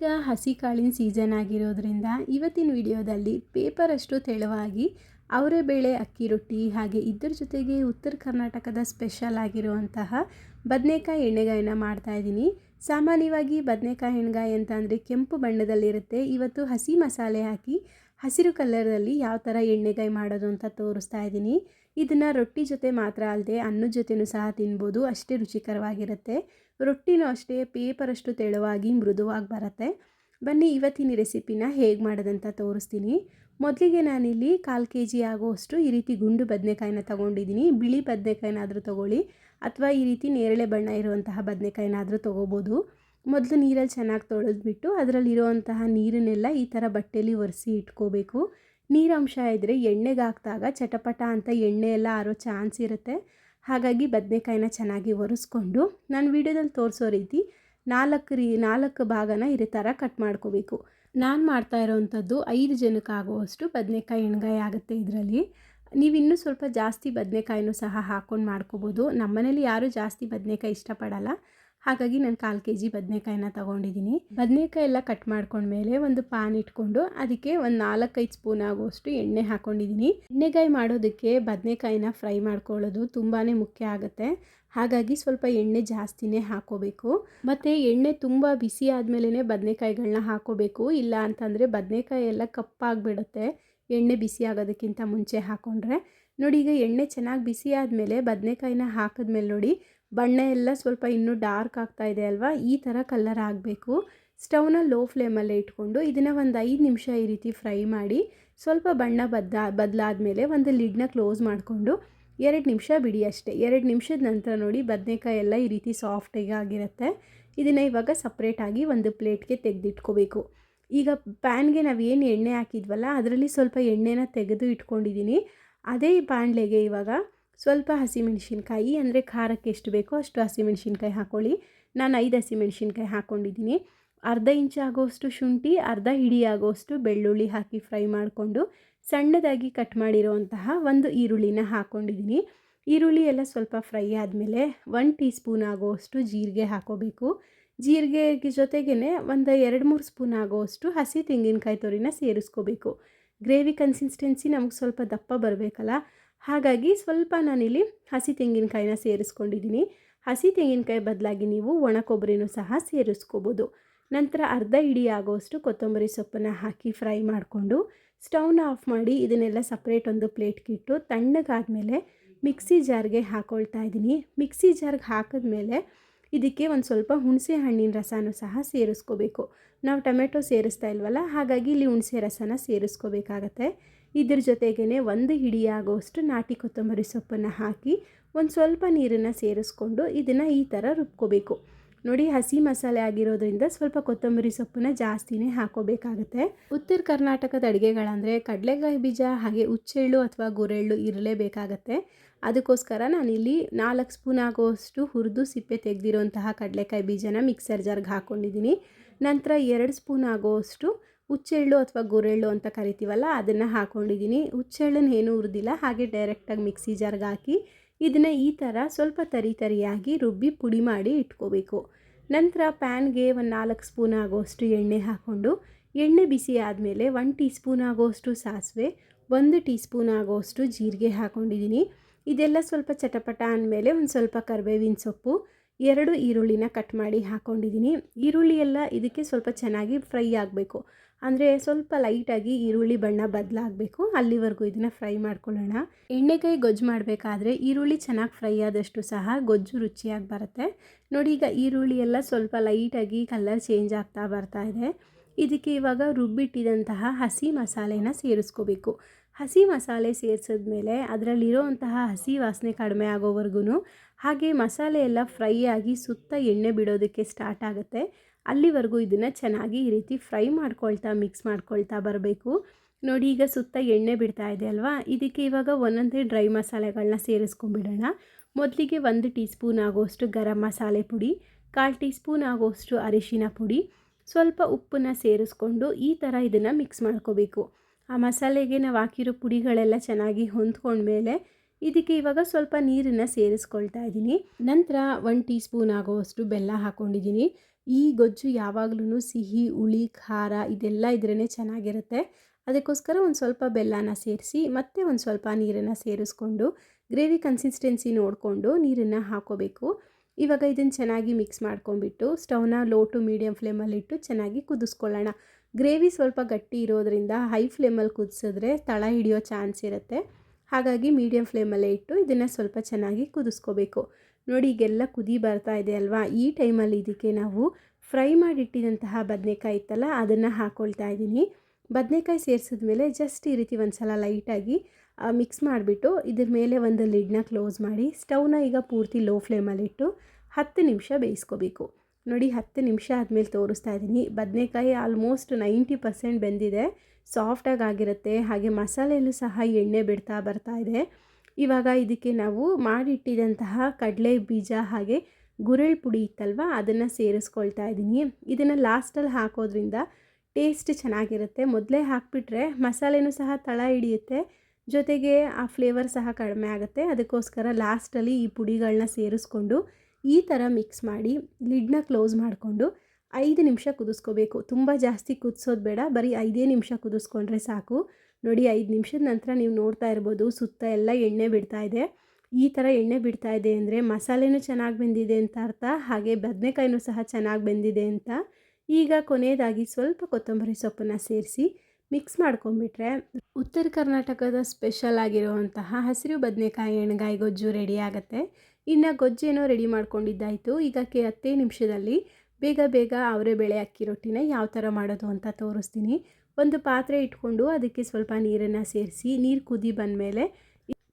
ಈಗ ಹಸಿ ಕಾಳಿನ ಸೀಸನ್ ಆಗಿರೋದ್ರಿಂದ ಇವತ್ತಿನ ವಿಡಿಯೋದಲ್ಲಿ ಪೇಪರಷ್ಟು ತೆಳುವಾಗಿ ಅವರೇ ಬೇಳೆ, ಅಕ್ಕಿ, ರೊಟ್ಟಿ ಹಾಗೆ ಇದ್ರ ಜೊತೆಗೆ ಉತ್ತರ ಕರ್ನಾಟಕದ ಸ್ಪೆಷಲ್ ಆಗಿರುವಂತಹ ಬದನೆಕಾಯಿ ಎಣ್ಣೆಗಾಯಿನ ಮಾಡ್ತಾ ಇದ್ದೀನಿ. ಸಾಮಾನ್ಯವಾಗಿ ಬದನೆಕಾಯಿ ಎಣ್ಣೆಗಾಯಿ ಅಂತ ಅಂದರೆ ಕೆಂಪು ಬಣ್ಣದಲ್ಲಿರುತ್ತೆ. ಇವತ್ತು ಹಸಿ ಮಸಾಲೆ ಹಾಕಿ ಹಸಿರು ಕಲರಲ್ಲಿ ಯಾವ ಥರ ಎಣ್ಣೆಗಾಯಿ ಮಾಡೋದು ಅಂತ ತೋರಿಸ್ತಾ ಇದ್ದೀನಿ. ಇದನ್ನು ರೊಟ್ಟಿ ಜೊತೆ ಮಾತ್ರ ಅಲ್ಲದೆ ಅನ್ನದ ಜೊತೆನೂ ಸಹ ತಿನ್ಬೋದು, ಅಷ್ಟೇ ರುಚಿಕರವಾಗಿರುತ್ತೆ. ರೊಟ್ಟಿನೂ ಅಷ್ಟೇ ಪೇಪರಷ್ಟು ತೆಳುವಾಗಿ ಮೃದುವಾಗಿ ಬರುತ್ತೆ. ಬನ್ನಿ ಇವತ್ತಿನ ರೆಸಿಪಿನ ಹೇಗೆ ಮಾಡೋದಂತ ತೋರಿಸ್ತೀನಿ. ಮೊದಲಿಗೆ ನಾನಿಲ್ಲಿ ಕಾಲು ಕೆ ಜಿ ಆಗುವಷ್ಟು ಈ ರೀತಿ ಗುಂಡು ಬದನೆಕಾಯಿನ ತೊಗೊಂಡಿದ್ದೀನಿ. ಬಿಳಿ ಬದನೆಕಾಯಿನಾದರೂ ತೊಗೊಳ್ಳಿ, ಅಥವಾ ಈ ರೀತಿ ನೇರಳೆ ಬಣ್ಣ ಇರುವಂತಹ ಬದನೆಕಾಯಿನಾದರೂ ತೊಗೋಬೋದು. ಮೊದಲು ನೀರಲ್ಲಿ ಚೆನ್ನಾಗಿ ತೊಳೆದ್ಬಿಟ್ಟು ಅದರಲ್ಲಿರುವಂತಹ ನೀರನ್ನೆಲ್ಲ ಈ ಥರ ಬಟ್ಟೆಯಲ್ಲಿ ಒರೆಸಿ ಇಟ್ಕೋಬೇಕು. ನೀರಂಶ ಇದ್ದರೆ ಎಣ್ಣೆಗೆ ಹಾಕಿದಾಗ ಚಟಪಟ ಅಂತ ಎಣ್ಣೆ ಎಲ್ಲ ಆರೋ ಚಾನ್ಸ್ ಇರುತ್ತೆ. ಹಾಗಾಗಿ ಬದನೆಕಾಯಿನ ಚೆನ್ನಾಗಿ ಒರೆಸ್ಕೊಂಡು ನಾನು ವೀಡಿಯೋದಲ್ಲಿ ತೋರಿಸೋ ರೀತಿ ನಾಲ್ಕು ರೀ, ನಾಲ್ಕು ಭಾಗನ ಈ ಥರ ಕಟ್ ಮಾಡ್ಕೋಬೇಕು. ನಾನು ಮಾಡ್ತಾ ಇರೋವಂಥದ್ದು ಐದು ಜನಕ್ಕೆ ಆಗುವಷ್ಟು ಬದನೆಕಾಯಿ ಎಣ್ಗಾಯಿ ಆಗುತ್ತೆ ಇದರಲ್ಲಿ. ನೀವು ಇನ್ನೂ ಸ್ವಲ್ಪ ಜಾಸ್ತಿ ಬದನೆಕಾಯಿನೂ ಸಹ ಹಾಕ್ಕೊಂಡು ಮಾಡ್ಕೋಬೋದು. ನಮ್ಮನೇಲಿ ಯಾರೂ ಜಾಸ್ತಿ ಬದನೆಕಾಯಿ ಇಷ್ಟಪಡಲ್ಲ. ಹಾಗಾಗಿ ನಾನು ಕಾಲು ಕೆ ಜಿ ಬದನೆಕಾಯಿನ ತೊಗೊಂಡಿದ್ದೀನಿ ಬದನೆಕಾಯಿ ಎಲ್ಲ ಕಟ್ ಮಾಡ್ಕೊಂಡ್ಮೇಲೆ ಒಂದು ಪ್ಯಾನ್ ಇಟ್ಕೊಂಡು ಅದಕ್ಕೆ ಒಂದು ನಾಲ್ಕೈದು ಸ್ಪೂನ್ ಆಗುವಷ್ಟು ಎಣ್ಣೆ ಹಾಕ್ಕೊಂಡಿದ್ದೀನಿ ಎಣ್ಣೆಗಾಯಿ ಮಾಡೋದಕ್ಕೆ ಬದನೆಕಾಯಿನ ಫ್ರೈ ಮಾಡ್ಕೊಳ್ಳೋದು ತುಂಬಾ ಮುಖ್ಯ ಆಗುತ್ತೆ. ಹಾಗಾಗಿ ಸ್ವಲ್ಪ ಎಣ್ಣೆ ಜಾಸ್ತಿನೇ ಹಾಕೋಬೇಕು. ಮತ್ತು ಎಣ್ಣೆ ತುಂಬ ಬಿಸಿ ಆದಮೇಲೆ ಬದನೆಕಾಯಿಗಳನ್ನ ಹಾಕೋಬೇಕು. ಇಲ್ಲ ಅಂತಂದರೆ ಬದನೆಕಾಯಿ ಎಲ್ಲ ಕಪ್ಪಾಗಿಬಿಡುತ್ತೆ ಎಣ್ಣೆ ಬಿಸಿ ಆಗೋದಕ್ಕಿಂತ ಮುಂಚೆ ಹಾಕ್ಕೊಂಡ್ರೆ ನೋಡಿ ಈಗ ಎಣ್ಣೆ ಚೆನ್ನಾಗಿ ಬಿಸಿ ಆದಮೇಲೆ ಬದನೆಕಾಯಿನ ಹಾಕಿದ್ಮೇಲೆ ನೋಡಿ ಬಣ್ಣ ಎಲ್ಲ ಸ್ವಲ್ಪ ಇನ್ನೂ ಡಾರ್ಕ್ ಆಗ್ತಾ ಇದೆ ಅಲ್ವಾ? ಈ ಥರ ಕಲ್ಲರ್ ಆಗಬೇಕು. ಸ್ಟವ್ನ ಲೋ ಫ್ಲೇಮಲ್ಲೇ ಇಟ್ಕೊಂಡು ಇದನ್ನು ಒಂದು ಐದು ನಿಮಿಷ ಈ ರೀತಿ ಫ್ರೈ ಮಾಡಿ, ಸ್ವಲ್ಪ ಬಣ್ಣ ಬದ್ದ, ಬದಲಾದ್ಮೇಲೆ ಒಂದು ಲಿಡ್ನ ಕ್ಲೋಸ್ ಮಾಡಿಕೊಂಡು ಎರಡು ನಿಮಿಷ ಬಿಡಿ ಅಷ್ಟೇ. ಎರಡು ನಿಮಿಷದ ನಂತರ ನೋಡಿ ಬದನೆಕಾಯಿ ಎಲ್ಲ ಈ ರೀತಿ ಸಾಫ್ಟಾಗಿ ಆಗಿರುತ್ತೆ. ಇದನ್ನು ಇವಾಗ ಸಪ್ರೇಟಾಗಿ ಒಂದು ಪ್ಲೇಟ್ಗೆ ತೆಗೆದಿಟ್ಕೋಬೇಕು. ಈಗ ಪ್ಯಾನ್ಗೆ ನಾವು ಏನು ಎಣ್ಣೆ ಹಾಕಿದ್ವಲ್ಲ, ಅದರಲ್ಲಿ ಸ್ವಲ್ಪ ಎಣ್ಣೆನ ತೆಗೆದು ಇಟ್ಕೊಂಡಿದ್ದೀನಿ ಅದೇ ಬಾಣಲೆಗೆ ಇವಾಗ ಸ್ವಲ್ಪ ಹಸಿಮೆಣಸಿನ್ಕಾಯಿ ಅಂದರೆ ಖಾರಕ್ಕೆ ಎಷ್ಟು ಬೇಕೋ ಅಷ್ಟು ಹಸಿಮೆಣಸಿನ್ಕಾಯಿ ಹಾಕ್ಕೊಳ್ಳಿ ನಾನು ಐದು ಹಸಿಮೆಣಸಿನ್ಕಾಯಿ ಹಾಕ್ಕೊಂಡಿದ್ದೀನಿ ಅರ್ಧ ಇಂಚ್ ಆಗೋಷ್ಟು ಶುಂಠಿ, ಅರ್ಧ ಹಿಡಿ ಆಗೋಷ್ಟು ಬೆಳ್ಳುಳ್ಳಿ ಹಾಕಿ ಫ್ರೈ ಮಾಡಿಕೊಂಡು ಸಣ್ಣದಾಗಿ ಕಟ್ ಮಾಡಿರೋವಂತಹ ಒಂದು ಈರುಳ್ಳಿನ ಹಾಕ್ಕೊಂಡಿದ್ದೀನಿ ಈರುಳ್ಳಿ ಎಲ್ಲ ಸ್ವಲ್ಪ ಫ್ರೈ ಆದಮೇಲೆ ಒನ್ ಟೀ ಸ್ಪೂನ್ ಆಗೋಷ್ಟು ಜೀರಿಗೆ ಹಾಕೋಬೇಕು. ಜೀರಿಗೆ ಜೊತೆಗೇ ಒಂದು ಎರಡು ಮೂರು ಸ್ಪೂನ್ ಆಗೋಷ್ಟು ಹಸಿ ತೆಂಗಿನಕಾಯಿ ತೊರಿನ ಸೇರಿಸ್ಕೋಬೇಕು. ಗ್ರೇವಿ ಕನ್ಸಿಸ್ಟೆನ್ಸಿ ನಮಗೆ ಸ್ವಲ್ಪ ದಪ್ಪ ಬರಬೇಕಲ್ಲ ಹಾಗಾಗಿ ಸ್ವಲ್ಪ ನಾನಿಲ್ಲಿ ಹಸಿ ತೆಂಗಿನಕಾಯಿನ ಸೇರಿಸ್ಕೊಂಡಿದ್ದೀನಿ. ಹಸಿ ತೆಂಗಿನಕಾಯಿ ಬದಲಾಗಿ ನೀವು ಒಣ ಕೊಬ್ಬರಿನೂ ಸಹ ಸೇರಿಸ್ಕೋಬೋದು. ನಂತರ ಅರ್ಧ ಇಡಿ ಆಗೋಷ್ಟು ಕೊತ್ತಂಬರಿ ಸೊಪ್ಪನ್ನು ಹಾಕಿ ಫ್ರೈ ಮಾಡಿಕೊಂಡು ಸ್ಟವ್ನ ಆಫ್ ಮಾಡಿ ಇದನ್ನೆಲ್ಲ ಸಪ್ರೇಟ್ ಒಂದು ಪ್ಲೇಟ್ಗಿಟ್ಟು ತಣ್ಣಗಾದಮೇಲೆ ಮಿಕ್ಸಿ ಜಾರ್ಗೆ ಹಾಕ್ಕೊಳ್ತಾ ಇದ್ದೀನಿ. ಮಿಕ್ಸಿ ಜಾರ್ಗೆ ಹಾಕಿದ್ಮೇಲೆ ಇದಕ್ಕೆ ಒಂದು ಸ್ವಲ್ಪ ಹುಣಸೆ ಹಣ್ಣಿನ ರಸನೂ ಸಹ ಸೇರಿಸ್ಕೋಬೇಕು. ನಾವು ಟೊಮೆಟೊ ಸೇರಿಸ್ತಾ ಇಲ್ವಲ್ಲ, ಹಾಗಾಗಿ ಇಲ್ಲಿ ಹುಣಸೆ ರಸನ ಸೇರಿಸ್ಕೋಬೇಕಾಗತ್ತೆ. ಇದ್ರ ಜೊತೆಗೇ ಒಂದು ಹಿಡಿ ಆಗೋಷ್ಟು ನಾಟಿ ಕೊತ್ತಂಬರಿ ಸೊಪ್ಪನ್ನು ಹಾಕಿ ಒಂದು ಸ್ವಲ್ಪ ನೀರನ್ನು ಸೇರಿಸ್ಕೊಂಡು ಇದನ್ನು ಈ ಥರ ರುಬ್ಕೋಬೇಕು. ನೋಡಿ ಹಸಿ ಮಸಾಲೆ ಆಗಿರೋದ್ರಿಂದ ಸ್ವಲ್ಪ ಕೊತ್ತಂಬರಿ ಸೊಪ್ಪನ್ನ ಜಾಸ್ತಿನೇ ಹಾಕೋಬೇಕಾಗುತ್ತೆ. ಉತ್ತರ ಕರ್ನಾಟಕದ ಅಡುಗೆಗಳಂದರೆ ಕಡಲೆಕಾಯಿ ಬೀಜ, ಹಾಗೆ ಹುಚ್ಚೆಳ್ಳು ಅಥವಾ ಗುರೆಳ್ಳು ಇರಲೇಬೇಕಾಗತ್ತೆ. ಅದಕ್ಕೋಸ್ಕರ ನಾನಿಲ್ಲಿ ನಾಲ್ಕು ಸ್ಪೂನ್ ಆಗೋಷ್ಟು ಹುರಿದು ಸಿಪ್ಪೆ ತೆಗೆದಿರೋಂತಹ ಕಡಲೆಕಾಯಿ ಬೀಜನ ಮಿಕ್ಸರ್ ಜಾರ್ಗೆ ಹಾಕ್ಕೊಂಡಿದ್ದೀನಿ ನಂತರ ಎರಡು ಸ್ಪೂನ್ ಆಗೋಷ್ಟು ಹುಚ್ಚೆಳ್ಳು ಅಥವಾ ಗುರೆಳ್ಳು ಅಂತ ಕರಿತೀವಲ್ಲ, ಅದನ್ನು ಹಾಕ್ಕೊಂಡಿದ್ದೀನಿ ಹುಚ್ಚೆಳ್ಳನ್ನು ಏನೂ ಹುರಿದಿಲ್ಲ, ಹಾಗೆ ಡೈರೆಕ್ಟಾಗಿ ಮಿಕ್ಸಿ ಜಾರ್ಗೆ ಹಾಕಿ ಇದನ್ನು ಈ ಥರ ಸ್ವಲ್ಪ ತರಿ ತರಿಯಾಗಿ ರುಬ್ಬಿ ಪುಡಿ ಮಾಡಿ ಇಟ್ಕೋಬೇಕು. ನಂತರ ಪ್ಯಾನ್ಗೆ ಒಂದು ನಾಲ್ಕು ಸ್ಪೂನ್ ಆಗೋಷ್ಟು ಎಣ್ಣೆ ಹಾಕ್ಕೊಂಡು, ಎಣ್ಣೆ ಬಿಸಿ ಆದಮೇಲೆ ಒನ್ ಟೀ ಸ್ಪೂನ್ ಆಗೋಷ್ಟು ಸಾಸಿವೆ, ಒಂದು ಟೀ ಸ್ಪೂನ್ ಆಗೋಷ್ಟು ಜೀರಿಗೆ ಹಾಕ್ಕೊಂಡಿದ್ದೀನಿ ಇದೆಲ್ಲ ಸ್ವಲ್ಪ ಚಟಪಟ ಅಂದಮೇಲೆ ಒಂದು ಸ್ವಲ್ಪ ಕರಿಬೇವಿನ ಸೊಪ್ಪು, ಎರಡು ಈರುಳ್ಳಿನ ಕಟ್ ಮಾಡಿ ಹಾಕ್ಕೊಂಡಿದ್ದೀನಿ ಈರುಳ್ಳಿ ಎಲ್ಲ ಇದಕ್ಕೆ ಸ್ವಲ್ಪ ಚೆನ್ನಾಗಿ ಫ್ರೈ ಆಗಬೇಕು. ಅಂದರೆ ಸ್ವಲ್ಪ ಲೈಟಾಗಿ ಈರುಳ್ಳಿ ಬಣ್ಣ ಬದಲಾಗಬೇಕು. ಅಲ್ಲಿವರೆಗೂ ಇದನ್ನು ಫ್ರೈ ಮಾಡ್ಕೊಳ್ಳೋಣ. ಎಣ್ಣೆಕಾಯಿ ಗೊಜ್ಜು ಮಾಡಬೇಕಾದ್ರೆ ಈರುಳ್ಳಿ ಚೆನ್ನಾಗಿ ಫ್ರೈ ಆದಷ್ಟು ಸಹ ಗೊಜ್ಜು ರುಚಿಯಾಗಿ ಬರುತ್ತೆ. ನೋಡಿ, ಈಗ ಈರುಳ್ಳಿ ಎಲ್ಲ ಸ್ವಲ್ಪ ಲೈಟಾಗಿ ಕಲರ್ ಚೇಂಜ್ ಆಗ್ತಾ ಬರ್ತಾ ಇದೆ. ಇದಕ್ಕೆ ಇವಾಗ ರುಬ್ಬಿಟ್ಟಿದಂತಹ ಹಸಿ ಮಸಾಲೆನ ಸೇರಿಸ್ಕೋಬೇಕು. ಹಸಿ ಮಸಾಲೆ ಸೇರಿಸಿದ್ಮೇಲೆ ಅದರಲ್ಲಿರೋವಂತಹ ಹಸಿ ವಾಸನೆ ಕಡಿಮೆ ಆಗೋವರೆಗೂ ಹಾಗೆ ಮಸಾಲೆ ಎಲ್ಲ ಫ್ರೈ ಆಗಿ ಸುತ್ತ ಎಣ್ಣೆ ಬಿಡೋದಕ್ಕೆ ಸ್ಟಾರ್ಟ್ ಆಗುತ್ತೆ. ಅಲ್ಲಿವರೆಗೂ ಇದನ್ನು ಚೆನ್ನಾಗಿ ಈ ರೀತಿ ಫ್ರೈ ಮಾಡ್ಕೊಳ್ತಾ, ಮಿಕ್ಸ್ ಮಾಡ್ಕೊಳ್ತಾ ಬರಬೇಕು. ನೋಡಿ, ಈಗ ಸುತ್ತ ಎಣ್ಣೆ ಬಿಡ್ತಾ ಇದೆ ಅಲ್ವಾ? ಇದಕ್ಕೆ ಇವಾಗ ಒಂದೊಂದೇ ಡ್ರೈ ಮಸಾಲೆಗಳನ್ನ ಸೇರಿಸ್ಕೊಂಡ್ಬಿಡೋಣ. ಮೊದಲಿಗೆ ಒಂದು ಟೀ ಸ್ಪೂನ್ ಆಗೋಷ್ಟು ಗರಂ ಮಸಾಲೆ ಪುಡಿ, ಕಾಲು ಟೀ ಸ್ಪೂನ್ ಆಗೋಷ್ಟು ಅರಿಶಿನ ಪುಡಿ, ಸ್ವಲ್ಪ ಉಪ್ಪನ್ನು ಸೇರಿಸ್ಕೊಂಡು ಈ ಥರ ಇದನ್ನು ಮಿಕ್ಸ್ ಮಾಡ್ಕೋಬೇಕು. ಆ ಮಸಾಲೆಗೆ ನಾವು ಹಾಕಿರೋ ಪುಡಿಗಳೆಲ್ಲ ಚೆನ್ನಾಗಿ ಹೊಂದ್ಕೊಂಡ್ಮೇಲೆ ಇದಕ್ಕೆ ಇವಾಗ ಸ್ವಲ್ಪ ನೀರನ್ನು ಸೇರಿಸ್ಕೊಳ್ತಾ ಇದ್ದೀನಿ. ನಂತರ ಒನ್ ಟೀ ಸ್ಪೂನ್ ಆಗೋವಷ್ಟು ಬೆಲ್ಲ ಹಾಕ್ಕೊಂಡಿದ್ದೀನಿ ಈ ಗೊಜ್ಜು ಯಾವಾಗಲೂ ಸಿಹಿ, ಹುಳಿ, ಖಾರ ಇದೆಲ್ಲ ಇದ್ರೇ ಚೆನ್ನಾಗಿರುತ್ತೆ. ಅದಕ್ಕೋಸ್ಕರ ಒಂದು ಸ್ವಲ್ಪ ಬೆಲ್ಲನ ಸೇರಿಸಿ, ಮತ್ತೆ ಒಂದು ಸ್ವಲ್ಪ ನೀರನ್ನು ಸೇರಿಸ್ಕೊಂಡು ಗ್ರೇವಿ ಕನ್ಸಿಸ್ಟೆನ್ಸಿ ನೋಡಿಕೊಂಡು ನೀರನ್ನು ಹಾಕೋಬೇಕು. ಇವಾಗ ಇದನ್ನು ಚೆನ್ನಾಗಿ ಮಿಕ್ಸ್ ಮಾಡ್ಕೊಂಬಿಟ್ಟು ಸ್ಟವ್ನ ಲೋ ಟು ಮೀಡಿಯಮ್ ಫ್ಲೇಮಲ್ಲಿಟ್ಟು ಚೆನ್ನಾಗಿ ಕುದಿಸ್ಕೊಳ್ಳೋಣ. ಗ್ರೇವಿ ಸ್ವಲ್ಪ ಗಟ್ಟಿ ಇರೋದ್ರಿಂದ ಹೈ ಫ್ಲೇಮಲ್ಲಿ ಕುದಿಸಿದ್ರೆ ತಳ ಹಿಡಿಯೋ ಚಾನ್ಸ್ ಇರುತ್ತೆ. ಹಾಗಾಗಿ ಮೀಡಿಯಮ್ ಫ್ಲೇಮಲ್ಲೇ ಇಟ್ಟು ಇದನ್ನು ಸ್ವಲ್ಪ ಚೆನ್ನಾಗಿ ಕುದಿಸ್ಕೋಬೇಕು. ನೋಡಿ, ಈಗೆಲ್ಲ ಕುದಿ ಬರ್ತಾ ಇದೆ ಅಲ್ವಾ? ಈ ಟೈಮಲ್ಲಿ ಇದಕ್ಕೆ ನಾವು ಫ್ರೈ ಮಾಡಿಟ್ಟಿದಂತಹ ಬದನೆಕಾಯಿ ಇತ್ತಲ್ಲ, ಅದನ್ನು ಹಾಕ್ಕೊಳ್ತಾ ಇದ್ದೀನಿ. ಬದನೆಕಾಯಿ ಸೇರಿಸಿದ ಮೇಲೆ ಜಸ್ಟ್ ಈ ರೀತಿ ಒಂದು ಸಲ ಲೈಟಾಗಿ ಮಿಕ್ಸ್ ಮಾಡಿಬಿಟ್ಟು ಇದ್ರ ಮೇಲೆ ಒಂದು ಲಿಡ್ನ ಕ್ಲೋಸ್ ಮಾಡಿ ಸ್ಟವ್ನ ಈಗ ಪೂರ್ತಿ ಲೋ ಫ್ಲೇಮಲ್ಲಿಟ್ಟು ಹತ್ತು ನಿಮಿಷ ಬೇಯಿಸ್ಕೋಬೇಕು. ನೋಡಿ, ಹತ್ತು ನಿಮಿಷ ಆದಮೇಲೆ ತೋರಿಸ್ತಾ ಇದ್ದೀನಿ. ಬದನೆಕಾಯಿ ಆಲ್ಮೋಸ್ಟ್ ನೈಂಟಿ ಪರ್ಸೆಂಟ್ ಬೆಂದಿದೆ. ಸಾಫ್ಟಾಗಿ ಆಗಿರುತ್ತೆ ಹಾಗೆ ಮಸಾಲೆಯಲ್ಲೂ ಸಹ ಎಣ್ಣೆ ಬಿಡ್ತಾ ಬರ್ತಾ ಇದೆ. ಇವಾಗ ಇದಕ್ಕೆ ನಾವು ಮಾಡಿಟ್ಟಿದಂತಹ ಕಡಲೆ ಬೀಜ ಹಾಗೆ ಗುರಳ್ ಪುಡಿ ಇತ್ತಲ್ವ, ಅದನ್ನು ಸೇರಿಸ್ಕೊಳ್ತಾ ಇದ್ದೀನಿ. ಇದನ್ನು ಲಾಸ್ಟಲ್ಲಿ ಹಾಕೋದ್ರಿಂದ ಟೇಸ್ಟ್ ಚೆನ್ನಾಗಿರುತ್ತೆ. ಮೊದಲೇ ಹಾಕಿಬಿಟ್ರೆ ಮಸಾಲೆನೂ ಸಹ ತಳ ಹಿಡಿಯುತ್ತೆ. ಜೊತೆಗೆ ಆ ಫ್ಲೇವರ್ ಸಹ ಕಡಿಮೆ ಆಗುತ್ತೆ. ಅದಕ್ಕೋಸ್ಕರ ಲಾಸ್ಟಲ್ಲಿ ಈ ಪುಡಿಗಳನ್ನ ಸೇರಿಸ್ಕೊಂಡು ಈ ಥರ ಮಿಕ್ಸ್ ಮಾಡಿ ಲಿಡ್ನ ಕ್ಲೋಸ್ ಮಾಡಿಕೊಂಡು ಐದು ನಿಮಿಷ ಕುದಿಸ್ಕೋಬೇಕು. ತುಂಬ ಜಾಸ್ತಿ ಕುದಿಸೋದು ಬೇಡ. ಬರೀ ಐದೇ ನಿಮಿಷ ಕುದಿಸ್ಕೊಂಡ್ರೆ ಸಾಕು. ನೋಡಿ, ಐದು ನಿಮಿಷದ ನಂತರ ನೀವು ನೋಡ್ತಾ ಇರ್ಬೋದು, ಸುತ್ತ ಎಲ್ಲ ಎಣ್ಣೆ ಬಿಡ್ತಾ ಇದೆ. ಈ ಥರ ಎಣ್ಣೆ ಬಿಡ್ತಾ ಇದೆ ಅಂದರೆ ಮಸಾಲೆನೂ ಚೆನ್ನಾಗಿ ಬೆಂದಿದೆ ಅಂತ ಅರ್ಥ. ಹಾಗೆ ಬದನೆಕಾಯಿನೂ ಸಹ ಚೆನ್ನಾಗಿ ಬೆಂದಿದೆ ಅಂತ. ಈಗ ಕೊನೆಯದಾಗಿ ಸ್ವಲ್ಪ ಕೊತ್ತಂಬರಿ ಸೊಪ್ಪನ್ನು ಸೇರಿಸಿ ಮಿಕ್ಸ್ ಮಾಡ್ಕೊಂಬಿಟ್ರೆ ಉತ್ತರ ಕರ್ನಾಟಕದ ಸ್ಪೆಷಲ್ ಆಗಿರುವಂತಹ ಹಸಿರು ಬದನೆಕಾಯಿ ಎಣ್ಗಾಯಿ ಗೊಜ್ಜು ರೆಡಿ ಆಗುತ್ತೆ. ಇನ್ನು ಗೊಜ್ಜೇನೋ ರೆಡಿ ಮಾಡ್ಕೊಂಡಿದ್ದಾಯಿತು. ಈಗ ಹತ್ತೇ ನಿಮಿಷದಲ್ಲಿ ಬೇಗ ಬೇಗ ಅವರೇ ಬೇಳೆ ಅಕ್ಕಿ ರೊಟ್ಟಿನ ಯಾವ ಥರ ಮಾಡೋದು ಅಂತ ತೋರಿಸ್ತೀನಿ. ಒಂದು ಪಾತ್ರೆ ಇಟ್ಕೊಂಡು ಅದಕ್ಕೆ ಸ್ವಲ್ಪ ನೀರನ್ನು ಸೇರಿಸಿ ನೀರು ಕುದಿ ಬಂದಮೇಲೆ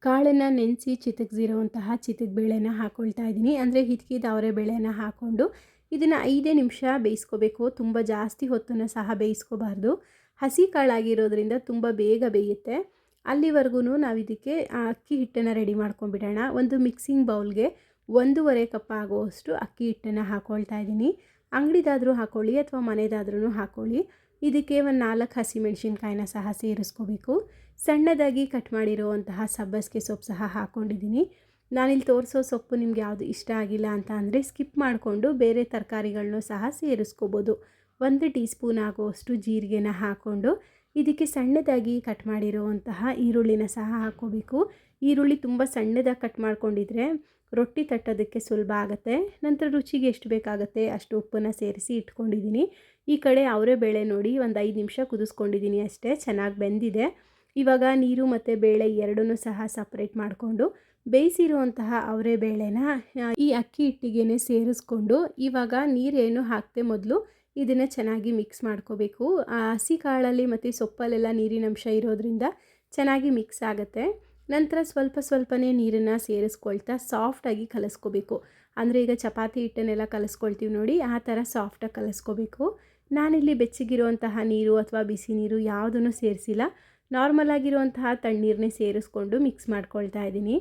ಕಾಳನ್ನು ನೆನೆಸಿ ಚಿತಕ್ಸಿರೋವಂತಹ ಚಿತಕ್ ಬೇಳೆನ ಹಾಕ್ಕೊಳ್ತಾ ಇದ್ದೀನಿ. ಅಂದರೆ ಹಿತ್ಕಿದ ಅವರೇ ಬೇಳೆನ ಹಾಕ್ಕೊಂಡು ಇದನ್ನು ಐದೇ ನಿಮಿಷ ಬೇಯಿಸ್ಕೋಬೇಕು. ತುಂಬ ಜಾಸ್ತಿ ಹೊತ್ತನ್ನು ಸಹ ಬೇಯಿಸ್ಕೋಬಾರ್ದು. ಹಸಿ ಕಾಳಾಗಿರೋದ್ರಿಂದ ತುಂಬ ಬೇಗ ಬೇಯುತ್ತೆ. ಅಲ್ಲಿವರೆಗೂ ನಾವು ಇದಕ್ಕೆ ಅಕ್ಕಿ ಹಿಟ್ಟನ್ನು ರೆಡಿ ಮಾಡ್ಕೊಂಡ್ಬಿಡೋಣ. ಒಂದು ಮಿಕ್ಸಿಂಗ್ ಬೌಲ್ಗೆ ಒಂದೂವರೆ ಕಪ್ ಆಗುವಷ್ಟು ಅಕ್ಕಿ ಹಿಟ್ಟನ್ನು ಹಾಕ್ಕೊಳ್ತಾ ಇದ್ದೀನಿ. ಅಂಗಡಿದಾದರೂ ಹಾಕ್ಕೊಳ್ಳಿ ಅಥವಾ ಮನೆದಾದ್ರೂ ಹಾಕ್ಕೊಳ್ಳಿ ಇದಕ್ಕೆ ಒಂದು ನಾಲ್ಕು ಹಸಿಮೆಣ್ಸಿನ್ಕಾಯಿನ ಸಹ ಸೇರಿಸ್ಕೋಬೇಕು. ಸಣ್ಣದಾಗಿ ಕಟ್ ಮಾಡಿರುವಂತಹ ಸಬ್ಬಸಿಗೆ ಸೊಪ್ಪು ಸಹ ಹಾಕ್ಕೊಂಡಿದ್ದೀನಿ ನಾನಿಲ್ಲಿ ತೋರಿಸೋ ಸೊಪ್ಪು ನಿಮ್ಗೆ ಯಾವುದು ಇಷ್ಟ ಆಗಿಲ್ಲ ಅಂತ ಅಂದರೆ ಸ್ಕಿಪ್ ಮಾಡಿಕೊಂಡು ಬೇರೆ ತರಕಾರಿಗಳನ್ನೂ ಸಹ ಸೇರಿಸ್ಕೋಬೋದು. ಒಂದು ಟೀ ಸ್ಪೂನ್ ಆಗುವಷ್ಟು ಜೀರಿಗೆನ ಹಾಕ್ಕೊಂಡು ಇದಕ್ಕೆ ಸಣ್ಣದಾಗಿ ಕಟ್ ಮಾಡಿರುವಂತಹ ಈರುಳ್ಳಿನ ಸಹ ಹಾಕ್ಕೋಬೇಕು. ಈರುಳ್ಳಿ ತುಂಬ ಸಣ್ಣದಾಗಿ ಕಟ್ ಮಾಡ್ಕೊಂಡಿದ್ರೆ ರೊಟ್ಟಿ ತಟ್ಟೋದಕ್ಕೆ ಸುಲಭ ಆಗುತ್ತೆ. ನಂತರ ರುಚಿಗೆ ಎಷ್ಟು ಬೇಕಾಗುತ್ತೆ ಅಷ್ಟು ಉಪ್ಪನ್ನು ಸೇರಿಸಿ ಇಟ್ಕೊಂಡಿದ್ದೀನಿ. ಈ ಕಡೆ ಅವರೇ ಬೇಳೆ ನೋಡಿ ಒಂದು ಐದು ನಿಮಿಷ ಕುದಿಸ್ಕೊಂಡಿದ್ದೀನಿ ಅಷ್ಟೇ, ಚೆನ್ನಾಗಿ ಬೆಂದಿದೆ. ಇವಾಗ ನೀರು ಮತ್ತು ಬೇಳೆ ಎರಡನ್ನೂ ಸಹ ಸಪ್ರೇಟ್ ಮಾಡಿಕೊಂಡು ಬೇಯಿಸಿರುವಂತಹ ಅವರೆ ಬೇಳೆನ ಈ ಅಕ್ಕಿ ಹಿಟ್ಟಿಗೆ ಸೇರಿಸ್ಕೊಂಡು ಇವಾಗ ನೀರೇನು ಹಾಕ್ತೆ ಮೊದಲು ಇದನ್ನು ಚೆನ್ನಾಗಿ ಮಿಕ್ಸ್ ಮಾಡ್ಕೋಬೇಕು. ಹಸಿ ಕಾಳಲ್ಲಿ ಮತ್ತು ಸೊಪ್ಪಲ್ಲೆಲ್ಲ ನೀರಿನಂಶ ಇರೋದ್ರಿಂದ ಚೆನ್ನಾಗಿ ಮಿಕ್ಸ್ ಆಗುತ್ತೆ. ನಂತರ ಸ್ವಲ್ಪ ಸ್ವಲ್ಪನೇ ನೀರನ್ನು ಸೇರಿಸ್ಕೊಳ್ತಾ ಸಾಫ್ಟಾಗಿ ಕಲಸ್ಕೋಬೇಕು. ಅಂದರೆ ಈಗ ಚಪಾತಿ ಹಿಟ್ಟನ್ನೆಲ್ಲ ಕಲಸ್ಕೊಳ್ತೀವಿ ನೋಡಿ, ಆ ಥರ ಸಾಫ್ಟಾಗಿ ಕಲಸ್ಕೋಬೇಕು. ನಾನಿಲ್ಲಿ ಬೆಚ್ಚಗಿರುವಂತಹ ನೀರು ಅಥವಾ ಬಿಸಿ ನೀರು ಯಾವುದನ್ನು ಸೇರಿಸಿಲ್ಲ. ನಾರ್ಮಲ್ ಆಗಿರುವಂತಹ ತಣ್ಣೀರನ್ನೇ ಸೇರಿಸ್ಕೊಂಡು ಮಿಕ್ಸ್ ಮಾಡ್ಕೊಳ್ತಾ ಇದ್ದೀನಿ.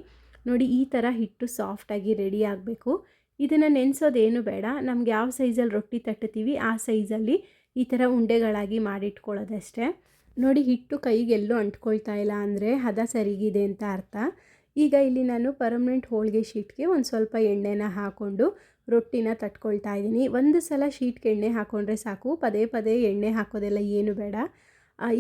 ನೋಡಿ, ಈ ಥರ ಹಿಟ್ಟು ಸಾಫ್ಟಾಗಿ ರೆಡಿ ಆಗಬೇಕು. ಇದನ್ನು ನೆನೆಸೋದೇನು ಬೇಡ. ನಮ್ಗೆ ಯಾವ ಸೈಜಲ್ಲಿ ರೊಟ್ಟಿ ತಟ್ಟುತ್ತೀವಿ, ಆ ಸೈಜಲ್ಲಿ ಈ ಥರ ಉಂಡೆಗಳಾಗಿ ಮಾಡಿಟ್ಕೊಳ್ಳೋದಷ್ಟೇ. ನೋಡಿ, ಹಿಟ್ಟು ಕೈಗೆಲ್ಲೂ ಅಂಟ್ಕೊಳ್ತಾ ಇಲ್ಲ ಅಂದರೆ ಹದ ಸರಿಗಿದೆ ಅಂತ ಅರ್ಥ. ಈಗ ಇಲ್ಲಿ ನಾನು ಪರ್ಮನೆಂಟ್ ಹೋಳಿಗೆ ಶೀಟ್ಗೆ ಒಂದು ಸ್ವಲ್ಪ ಎಣ್ಣೆನ ಹಾಕ್ಕೊಂಡು ರೊಟ್ಟಿನ ತಟ್ಕೊಳ್ತಾ ಇದ್ದೀನಿ. ಒಂದು ಸಲ ಶೀಟ್ಗೆ ಎಣ್ಣೆ ಹಾಕ್ಕೊಂಡ್ರೆ ಸಾಕು. ಪದೇ ಪದೇ ಎಣ್ಣೆ ಹಾಕೋದೆಲ್ಲ ಏನು ಬೇಡ.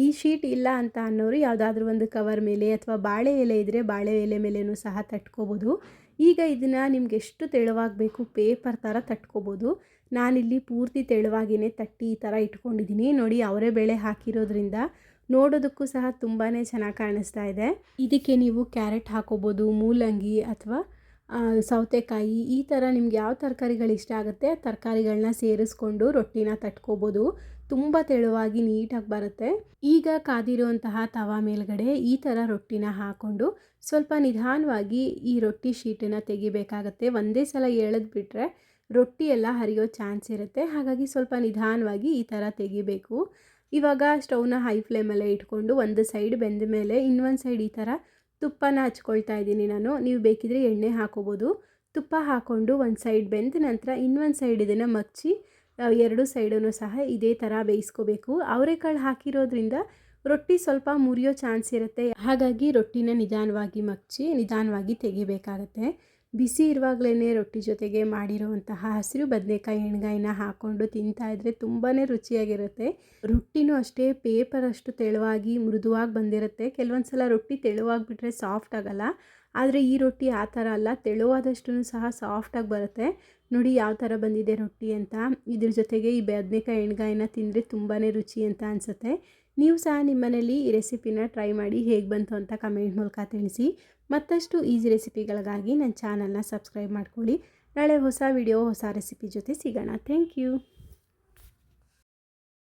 ಈ ಶೀಟ್ ಇಲ್ಲ ಅಂತ ಅನ್ನೋರು ಯಾವುದಾದ್ರೂ ಒಂದು ಕವರ್ ಮೇಲೆ ಅಥವಾ ಬಾಳೆ ಎಲೆ ಇದ್ದರೆ ಬಾಳೆ ಎಲೆ ಮೇಲೆಯೂ ಸಹ ತಟ್ಕೋಬೋದು. ಈಗ ಇದನ್ನು ನಿಮ್ಗೆ ಎಷ್ಟು ತೆಳುವಾಗಬೇಕು ಪೇಪರ್ ಥರ ತಟ್ಕೋಬೋದು. ನಾನಿಲ್ಲಿ ಪೂರ್ತಿ ತೆಳುವಾಗಿಯೇ ತಟ್ಟಿ ಈ ಥರ ಇಟ್ಕೊಂಡಿದ್ದೀನಿ. ನೋಡಿ, ಅವರೇ ಬೇಳೆ ಹಾಕಿರೋದ್ರಿಂದ ನೋಡೋದಕ್ಕೂ ಸಹ ತುಂಬಾ ಚೆನ್ನಾಗಿ ಕಾಣಿಸ್ತಾ ಇದೆ. ಇದಕ್ಕೆ ನೀವು ಕ್ಯಾರೆಟ್ ಹಾಕೋಬೋದು, ಮೂಲಂಗಿ ಅಥವಾ ಸೌತೆಕಾಯಿ ಈ ಥರ ನಿಮ್ಗೆ ಯಾವ ತರಕಾರಿಗಳು ಇಷ್ಟ ಆಗುತ್ತೆ ತರಕಾರಿಗಳನ್ನ ಸೇರಿಸ್ಕೊಂಡು ರೊಟ್ಟಿನ ತಟ್ಕೋಬೋದು. ತುಂಬ ತೆಳುವಾಗಿ ನೀಟಾಗಿ ಬರುತ್ತೆ. ಈಗ ಕಾದಿರುವಂತಹ ತವಾ ಮೇಲ್ಗಡೆ ಈ ಥರ ರೊಟ್ಟಿನ ಹಾಕ್ಕೊಂಡು ಸ್ವಲ್ಪ ನಿಧಾನವಾಗಿ ಈ ರೊಟ್ಟಿ ಶೀಟನ್ನು ತೆಗಿಬೇಕಾಗತ್ತೆ. ಒಂದೇ ಸಲ ಎಳೆದು ಬಿಟ್ಟರೆ ರೊಟ್ಟಿ ಎಲ್ಲ ಹರಿಯೋ ಚಾನ್ಸ್ ಇರುತ್ತೆ. ಹಾಗಾಗಿ ಸ್ವಲ್ಪ ನಿಧಾನವಾಗಿ ಈ ಥರ ತೆಗಿಬೇಕು. ಇವಾಗ ಸ್ಟೌವ್ನ ಹೈ ಫ್ಲೇಮಲ್ಲೇ ಇಟ್ಕೊಂಡು ಒಂದು ಸೈಡ್ ಬೆಂದ ಮೇಲೆ ಇನ್ನೊಂದು ಸೈಡ್ ಈ ಥರ ತುಪ್ಪನ ಹಚ್ಕೊಳ್ತಾ ಇದ್ದೀನಿ ನಾನು. ನೀವು ಬೇಕಿದ್ರೆ ಎಣ್ಣೆ ಹಾಕೋಬೋದು. ತುಪ್ಪ ಹಾಕ್ಕೊಂಡು ಒಂದು ಸೈಡ್ ಬೆಂದ ನಂತರ ಇನ್ನೊಂದು ಸೈಡ್ ಇದನ್ನು ಮಚ್ಚಿ ಎರಡು ಸೈಡೂ ಸಹ ಇದೇ ಥರ ಬೇಯಿಸ್ಕೋಬೇಕು. ಅವರೆಕಾಳು ಹಾಕಿರೋದ್ರಿಂದ ರೊಟ್ಟಿ ಸ್ವಲ್ಪ ಮುರಿಯೋ ಚಾನ್ಸ್ ಇರುತ್ತೆ. ಹಾಗಾಗಿ ರೊಟ್ಟಿನ ನಿಧಾನವಾಗಿ ಮಗ್ಚಿ, ನಿಧಾನವಾಗಿ ತೆಗಿಬೇಕಾಗತ್ತೆ. ಬಿಸಿ ಇರುವಾಗಲೇ ರೊಟ್ಟಿ ಜೊತೆಗೆ ಮಾಡಿರುವಂತಹ ಹಸಿರು ಬದನೆಕಾಯಿ ಎಣ್ಗಾಯಿನ ಹಾಕ್ಕೊಂಡು ತಿಂತಾ ಇದ್ರೆ ತುಂಬಾ ರುಚಿಯಾಗಿರುತ್ತೆ. ರೊಟ್ಟಿನೂ ಅಷ್ಟೇ ಪೇಪರ್ ಅಷ್ಟು ತೆಳುವಾಗಿ ಮೃದುವಾಗಿ ಬಂದಿರುತ್ತೆ. ಕೆಲವೊಂದು ಸಲ ರೊಟ್ಟಿ ತೆಳುವಾಗಿಬಿಟ್ರೆ ಸಾಫ್ಟ್ ಆಗಲ್ಲ. ಆದರೆ ಈ ರೊಟ್ಟಿ ಆ ಥರ ಅಲ್ಲ ತೆಳುವಾದಷ್ಟು ಸಹ ಸಾಫ್ಟಾಗಿ ಬರುತ್ತೆ. ನೋಡಿ ಯಾವ ಥರ ಬಂದಿದೆ ರೊಟ್ಟಿ ಅಂತ. ಇದ್ರ ಜೊತೆಗೆ ಈ ಬದನೆಕಾಯಿ ಎಣ್ಗಾಯಿನ ತಿಂದರೆ ತುಂಬಾ ರುಚಿ ಅಂತ ಅನಿಸುತ್ತೆ. ನೀವು ಸಹ ನಿಮ್ಮನೇಲಿ ಈ ರೆಸಿಪಿನ ಟ್ರೈ ಮಾಡಿ ಹೇಗೆ ಬಂತು ಅಂತ ಕಮೆಂಟ್ ಮೂಲಕ ತಿಳಿಸಿ. ಮತ್ತಷ್ಟು ಈಸಿ ರೆಸಿಪಿಗಳಿಗಾಗಿ ನನ್ನ ಚಾನಲ್ನ ಸಬ್ಸ್ಕ್ರೈಬ್ ಮಾಡ್ಕೊಳ್ಳಿ. ನಾಳೆ ಹೊಸ ವಿಡಿಯೋ ಹೊಸ ರೆಸಿಪಿ ಜೊತೆ ಸಿಗೋಣ. Thank you